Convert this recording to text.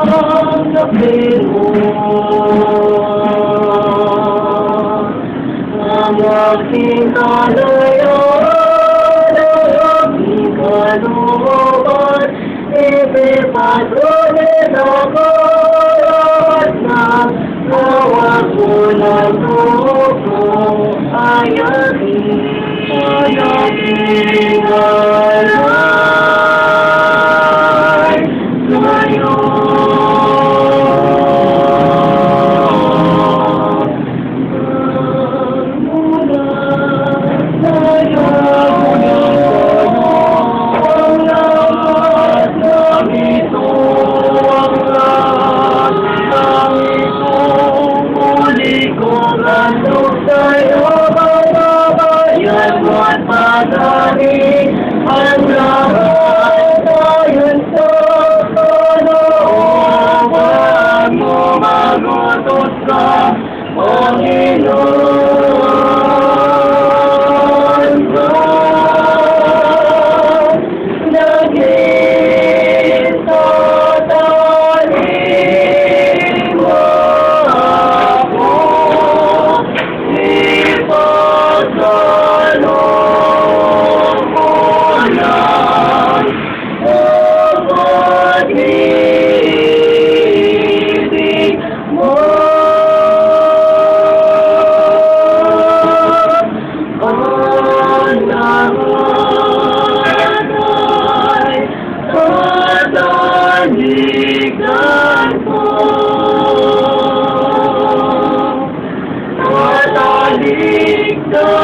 Panginoon ang aking kalayan ang aking kalooban ipipatuloy ako lahat na nawa ko ng tuko ay aking Ang lahat tatalikan ko. Tatalikan